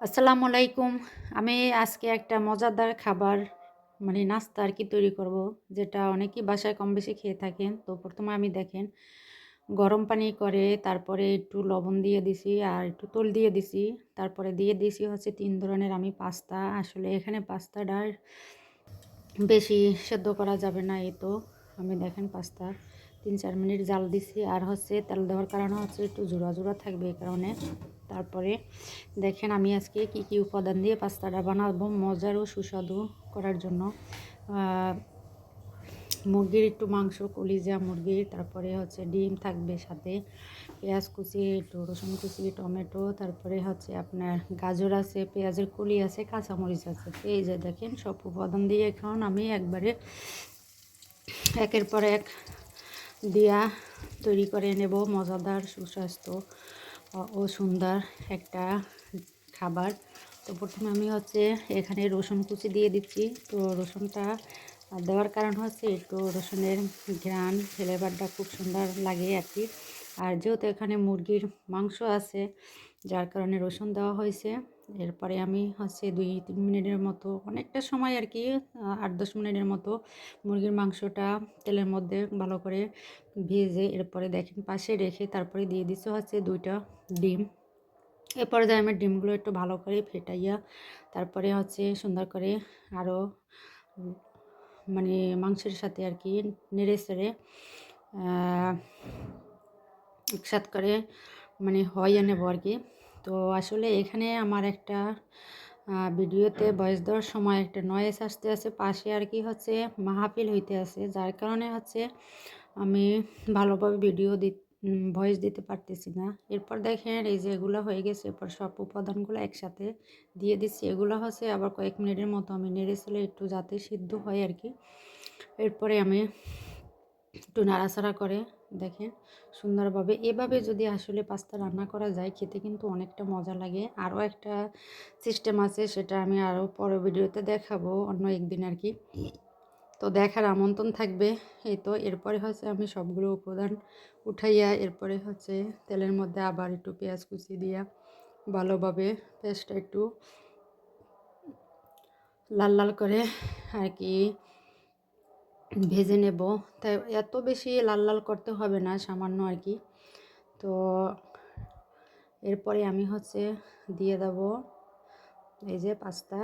আসসালামু আলাইকুম। আমি আজকে একটা মজাদার খাবার মানে নাস্তা আর কি তৈরি করব, যেটা অনেকেই বাসায় কম বেশি খেয়ে থাকেন। তো প্রথমে আমি দেখেন, গরম পানি করে তারপরে একটু লবণ দিয়ে দিছি আর একটু তোল দিয়ে দিছি। তারপরে দিয়ে দিছি হচ্ছে তিন ধরনের আমি পাস্তা। আসলে এখানে পাস্তাটা বেশি সেদ্ধ করা যাবে না এই তো। আমি দেখেন পাস্তা। তিন চার মিনিট জাল দিছি। আর হচ্ছে তেল দেওয়ার কারণে হচ্ছে একটু জোড়া জোড়া থাকবে এই কারণে। তারপরে দেখেন আমি আজকে কি কি উপাদান দিয়ে পাস্তাটা বানাবো মজার ও সুস্বাদু করার জন্য। মুরগির একটু মাংস, কলিজা মুরগির তারপরে হচ্ছে ডিম থাকবে সাথে পেঁয়াজ কুচি, একটু রসুন কুচি, টমেটো, তারপরে হচ্ছে আপনার গাজর আছে, পেঁয়াজের কলি আছে, কাঁচামরিচ আছে। এই যে দেখেন সব উপাদান দিয়ে এখন আমি একবারে একের পর এক দিয়া তৈরি করে নেব। মজাদার, সুস্বাস্থ্য ও সুন্দর একটা খাবার। তো প্রথমে আমি হচ্ছে এখানে রসুন কুচি দিয়ে দিচ্ছি। তো রসুনটা দেওয়ার কারণ হচ্ছে একটু রসুনের ঘ্রাণ ফ্লেভারটা খুব সুন্দর লাগে আর কি। আর যেহেতু এখানে মুরগির মাংস আছে, যার কারণে রসুন দেওয়া হয়েছে। এরপরে আমি হচ্ছে দুই তিন মিনিটের মতো অনেকটা সময় আর কি আট দশ মিনিটের মতো মুরগির মাংসটা তেলের মধ্যে ভালো করে ভেজে এরপরে দেখেন পাশে রেখে তারপরে দিয়ে দিচ্ছে হচ্ছে দুইটা ডিম। এরপরে যাই আমি ডিমগুলো একটু ভালো করে ফেটাইয়া তারপরে হচ্ছে সুন্দর করে আরও মানে মাংসের সাথে আর কি নেড়ে সেড়ে একসাথ করে মানে হয় নেব আর কি। তো আসলে এখানে আমার একটা ভিডিওতে বয়স দেওয়ার সময় একটা নয়েস আসতে আছে, পাশে আর কি হচ্ছে মাহফিল হইতে আছে, যার কারণে হচ্ছে আমি ভালোভাবে ভিডিও দি ভয়েস দিতে পারতেছি না। এরপর দেখেন এই যে এগুলো হয়ে গেছে, এরপর সব উপাদানগুলো একসাথে দিয়ে দিচ্ছি। এগুলো হচ্ছে আবার কয়েক মিনিটের মতো আমি নেড়েছিলে একটু যাতে সিদ্ধ হয় আর কি। এরপরে আমি একটু নাড়াচাড়া করে দেখেন সুন্দরভাবে। এভাবে যদি আসলে পাস্তা রান্না করা যায়, খেতে কিন্তু অনেকটা মজা লাগে। আরও একটা সিস্টেম আছে, সেটা আমি আরও পরে ভিডিওতে দেখাবো, অন্য একদিন আর কি। তো দেখার আমন্ত্রণ থাকবে। এই তো, এরপরে হচ্ছে আমি সবগুলো উপাদান উঠাইয়া, এরপরে হচ্ছে তেলের মধ্যে আবার একটু পেঁয়াজ কুচি দিয়া ভালোভাবে পেঁয়াজটা একটু লাল লাল করে আর কি ভেজে নেব। তাই এত বেশি লাল লাল করতে হবে না, সামান্য আর কি। তো এরপরে আমি হচ্ছে দিয়ে দেব এই যে পাস্তা।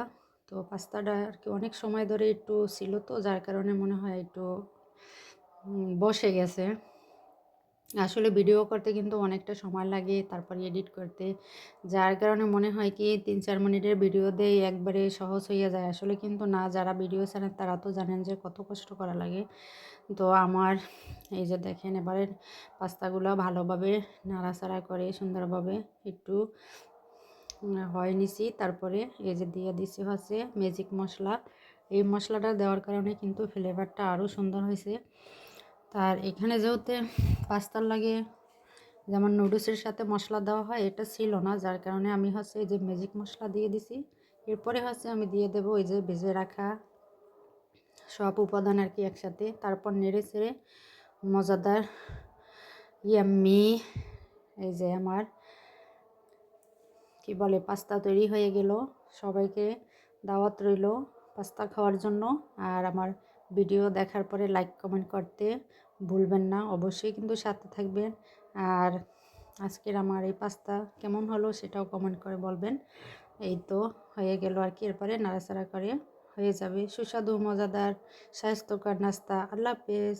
তো পাস্তাটা আর কি অনেক সময় ধরে একটু ছিল তো, যার কারণে মনে হয় একটু বসে গেছে। আসলে ভিডিও করতে কিন্তু অনেকটা সময় লাগে, তারপরে এডিট করতে। যার কারণে মনে হয় কি তিন চার মিনিটের ভিডিও দিয়ে একবারে সহজ হয়ে যায়। আসলে কিন্তু না, যারা ভিডিও ছাড়েন তারা তো জানেন যে কত কষ্ট করা লাগে। তো আমার এই যে দেখেন, এবারে পাস্তাগুলো ভালোভাবে নাড়াচাড়া করে সুন্দরভাবে একটু হয় নিছি। তারপরে এই যে দিয়ে দিছি হচ্ছে ম্যাজিক মশলা। এই মশলাটা দেওয়ার কারণে কিন্তু ফ্লেভারটা আরও সুন্দর হয়েছে তার এখানে যেহেতু পাস্তার লাগে, যেমন নুডলসের সাথে মশলা দেওয়া হয়, এটা ছিল না। যার কারণে আমি হচ্ছে এই যে ম্যাজিক মশলা দিয়ে দিছি। এরপরে হচ্ছে আমি দিয়ে দেবো ওই যে ভেজে রাখা সব উপাদান আর কি একসাথে। তারপর নেড়ে ছেড়ে মজাদার ইয়াম্মি এই যে আমার কি বলে, পাস্তা তৈরি হয়ে গেল। সবাইকে দাওয়াত রইল পাস্তা খাওয়ার জন্য। আর আমার ভিডিও দেখার পরে লাইক কমেন্ট করতে ভুলবেন না, অবশ্যই কিন্তু সাথে থাকবেন। আর আজকের আমার এই পাস্তা কেমন হলো সেটাও কমেন্ট করে বলবেন। এই তো হয়ে গেল আর কি, এরপরে নাড়াচাড়া করে হয়ে যাবে। সুস্বাদু, মজাদার, স্বাস্থ্যকর নাস্তা। আল্লাহ হাফেজ।